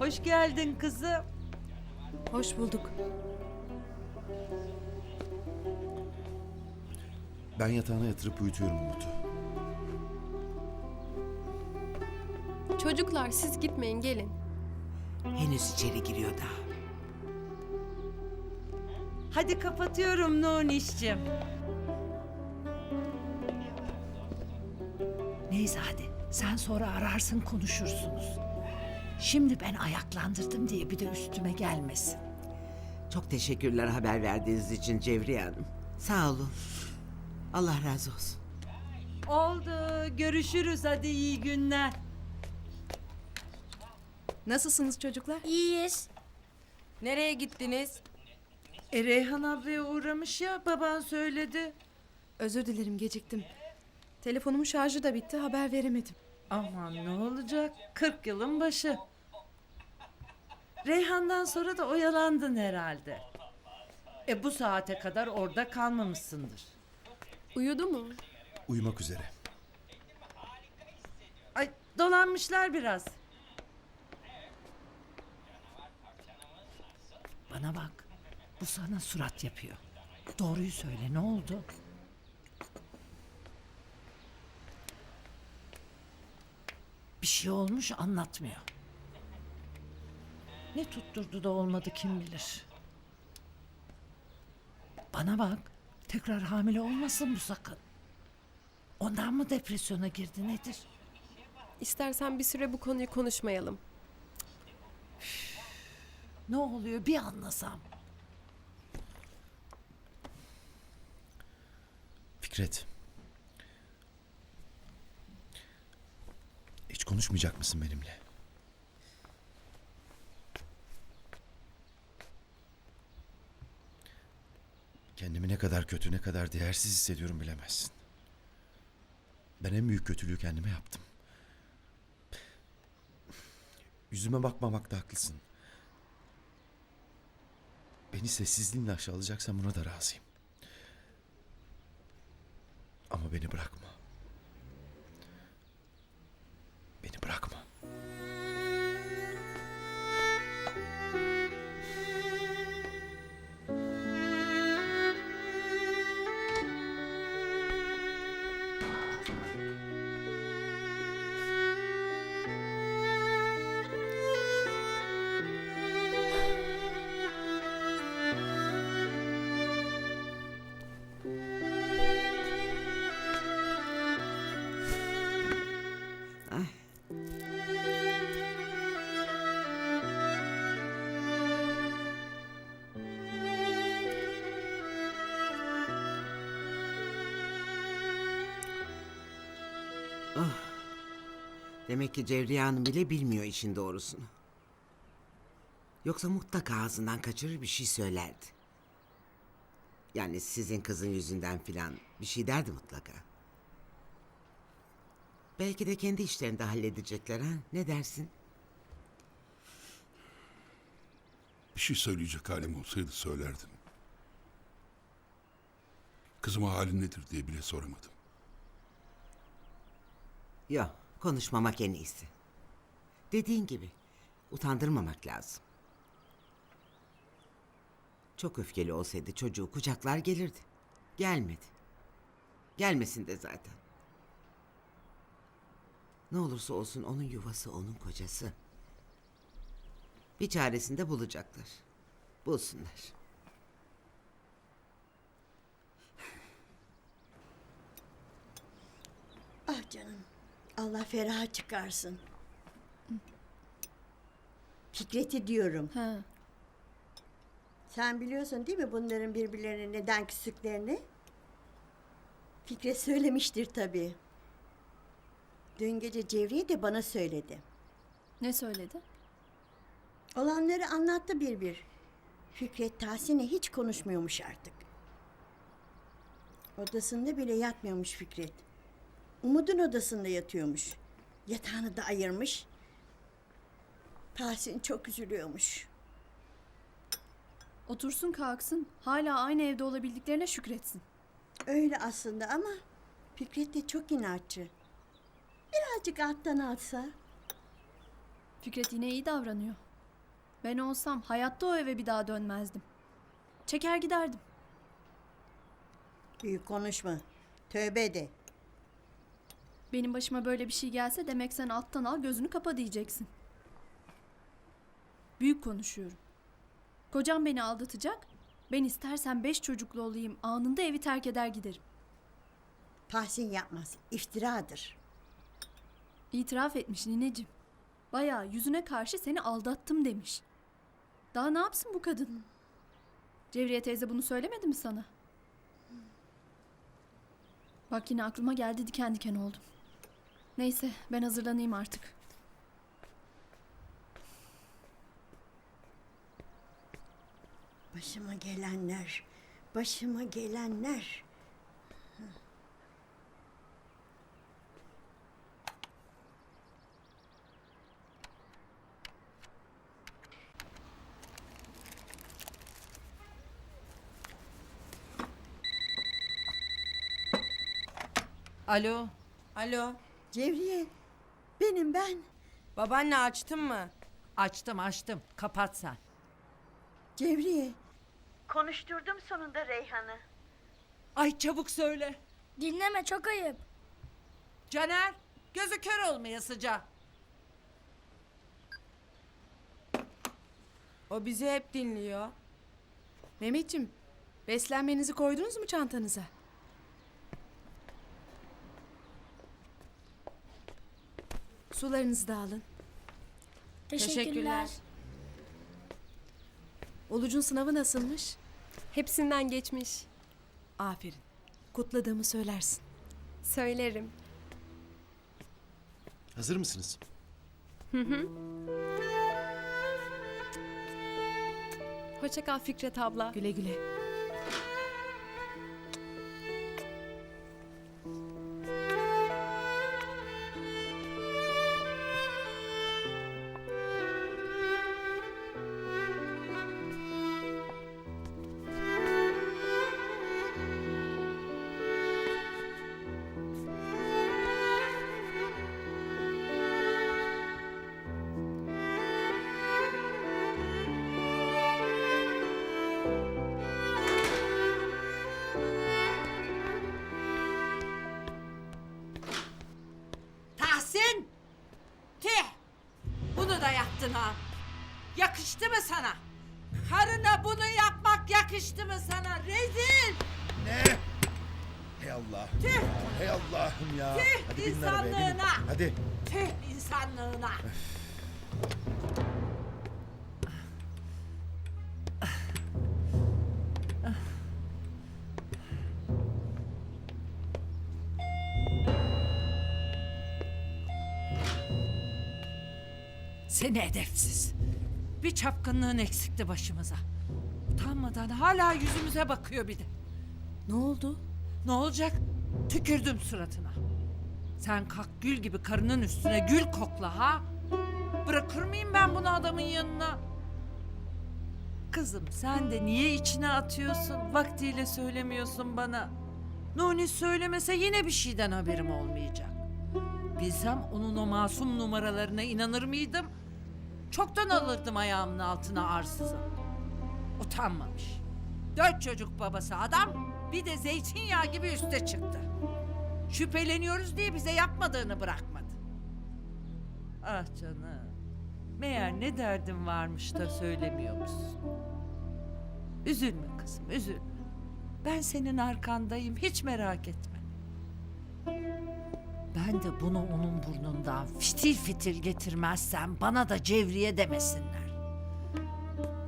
Hoş geldin kızım. Hoş bulduk. Ben yatağına yatırıp uyutuyorum Umut'u. Çocuklar siz gitmeyin gelin. Henüz içeri giriyor daha. Hadi kapatıyorum Nuniş'cim. Neyse hadi sen sonra ararsın konuşursunuz. Şimdi ben ayaklandırdım diye bir de üstüme gelmesin. Çok teşekkürler haber verdiğiniz için Cevriye Hanım. Sağ olun. Allah razı olsun. Oldu. Görüşürüz hadi iyi günler. Nasılsınız çocuklar? İyiyiz. Nereye gittiniz? E Reyhan ablaya uğramış ya baban söyledi. Özür dilerim geciktim. Telefonumun şarjı da bitti haber veremedim. Aman ne olacak? 40 yılın başı. Reyhan'dan sonra da oyalandın herhalde. E bu saate kadar orada kalmamışsındır. Uyudu mu? Uyumak üzere. Ay dolanmışlar biraz. Bana bak bu sana surat yapıyor. Doğruyu söyle ne oldu? Şey olmuş anlatmıyor. Ne tutturdu da olmadı kim bilir. Bana bak tekrar hamile olmasın bu sakın. Ondan mı depresyona girdi nedir? İstersen bir süre bu konuyu konuşmayalım. Ne oluyor bir anlasam. Fikret. Konuşmayacak mısın benimle? Kendimi ne kadar kötü, ne kadar değersiz hissediyorum bilemezsin. Ben en büyük kötülüğü kendime yaptım. Yüzüme bakmamakta haklısın. Beni sessizliğinle aşağılayacaksan buna da razıyım. Ama beni bırakma. Demek ki Cevriye Hanım bile bilmiyor işin doğrusunu. Yoksa mutlaka ağzından kaçırır bir şey söylerdi. Yani sizin kızın yüzünden filan bir şey derdi mutlaka. Belki de kendi işlerini de halledecekler ha. Ne dersin? Bir şey söyleyecek halim olsaydı söylerdim. Kızıma halin nedir diye bile soramadım. Yok, konuşmamak en iyisi. Dediğin gibi, utandırmamak lazım. Çok öfkeli olsaydı çocuğu kucaklar gelirdi. Gelmedi. Gelmesin de zaten. Ne olursa olsun onun yuvası, onun kocası. Bir çaresini de bulacaklar. Bulsunlar. Ah canım. Allah feraha çıkarsın. Fikret'i diyorum. Ha. Sen biliyorsun değil mi bunların birbirlerine neden küstüklerini? Fikret söylemiştir tabii. Dün gece Cevriye de bana söyledi. Ne söyledi? Olanları anlattı bir bir. Fikret Tahsin'le hiç konuşmuyormuş artık. Odasında bile yatmıyormuş Fikret. Umut'un odasında yatıyormuş. Yatağını da ayırmış. Tahsin çok üzülüyormuş. Otursun kalksın. Hala aynı evde olabildiklerine şükretsin. Öyle aslında ama Fikret de çok inatçı. Birazcık alttan alsa. Fikret yine iyi davranıyor. Ben olsam hayatta o eve bir daha dönmezdim. Çeker giderdim. Büyük konuşma. Tövbe de. Benim başıma böyle bir şey gelse demek sen alttan al gözünü kapa diyeceksin. Büyük konuşuyorum. Kocam beni aldatacak. Ben istersen beş çocuklu olayım anında evi terk eder giderim. Tahsin yapmaz. İftiradır. İtiraf etmiş nineciğim. Bayağı yüzüne karşı seni aldattım demiş. Daha ne yapsın bu kadın? Cevriye teyze bunu söylemedi mi sana? Bak yine aklıma geldi diken diken oldum. Neyse ben hazırlanayım artık. Başıma gelenler. Başıma gelenler. Alo. Alo, Cevriye. Benim ben. babaanne açtın mı? Açtım açtım. Kapat sen. Cevriye. Konuşturdum sonunda Reyhan'ı. Ay çabuk söyle. Dinleme çok ayıp. Caner gözü kör olmaya sıca. O bizi hep dinliyor. Mehmetciğim, beslenmenizi koydunuz mu çantanıza? Sularınızı da alın. Teşekkürler. Olucun sınavı nasılmış? Hepsinden geçmiş. Aferin. Kutladığımı söylersin. Söylerim. Hazır mısınız? Hoşça kal Fikret abla. Güle güle. Yakıştı mı sana? Karına bunu yapmak yakıştı mı sana? Rezil! Ne? Hey Allah'ım. Tüh! Hey Allah'ım ya. Tüh, Hadi binin arabaya binin. insanlığına. Hadi. Tüh insanlığına. Seni edepsiz. Bir çapkınlığın eksikti başımıza. Utanmadan hala yüzümüze bakıyor bir de. Ne oldu? Ne olacak? Tükürdüm suratına. Sen kalk gül gibi karının üstüne gül kokla ha. Bırakır mıyım ben bunu adamın yanına? Kızım sen de niye içine atıyorsun? Vaktiyle söylemiyorsun bana. Nuni söylemese yine bir şeyden haberim olmayacak. Bilsem onun o masum numaralarına inanır mıydım? Çoktan alırdım ayağımın altına arsızı. Utanmamış. Dört çocuk babası adam bir de zeytinyağı gibi üste çıktı. Şüpheleniyoruz diye bize yapmadığını bırakmadı. Ah canım. Meğer ne derdin varmış da söylemiyormuşsun. Üzülme kızım üzülme. Ben senin arkandayım hiç merak etme. Ben de bunu onun burnundan fitil fitil getirmezsem bana da cevriye demesinler.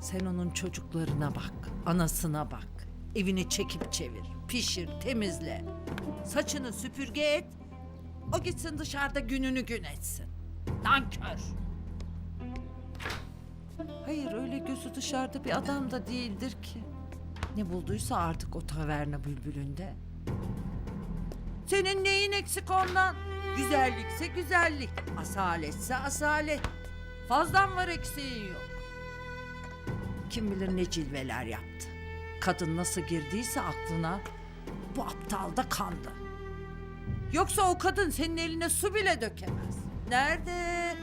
Sen onun çocuklarına bak, anasına bak. Evini çekip çevir, pişir, temizle. Saçını süpürge et. O gitsin dışarıda gününü gün etsin. Nankör. Hayır öyle gözü dışarıda bir adam da değildir ki. Ne bulduysa artık o taverna bülbülünde. Senin neyin eksik ondan? Güzellikse güzellik, asaletse asalet. Fazlan var eksiğin yok. Kim bilir ne cilveler yaptı. Kadın nasıl girdiyse aklına bu aptal da kandı. Yoksa o kadın senin eline su bile dökemez. Nerede?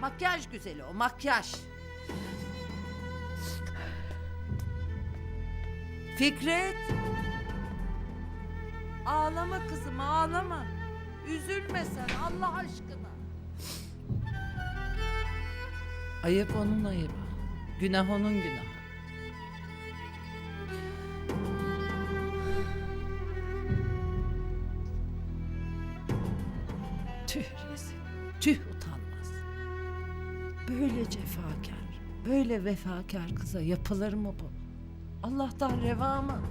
Makyaj güzeli o makyaj. Fikret. Ağlama kızım ağlama. Üzülme sen Allah aşkına. Ayıp onun ayıbı. Günah onun günahı. Tüh rezil, tüh utanmaz. Böyle cefakar, böyle vefakar kıza yapılır mı bu? Allah'tan reva mı?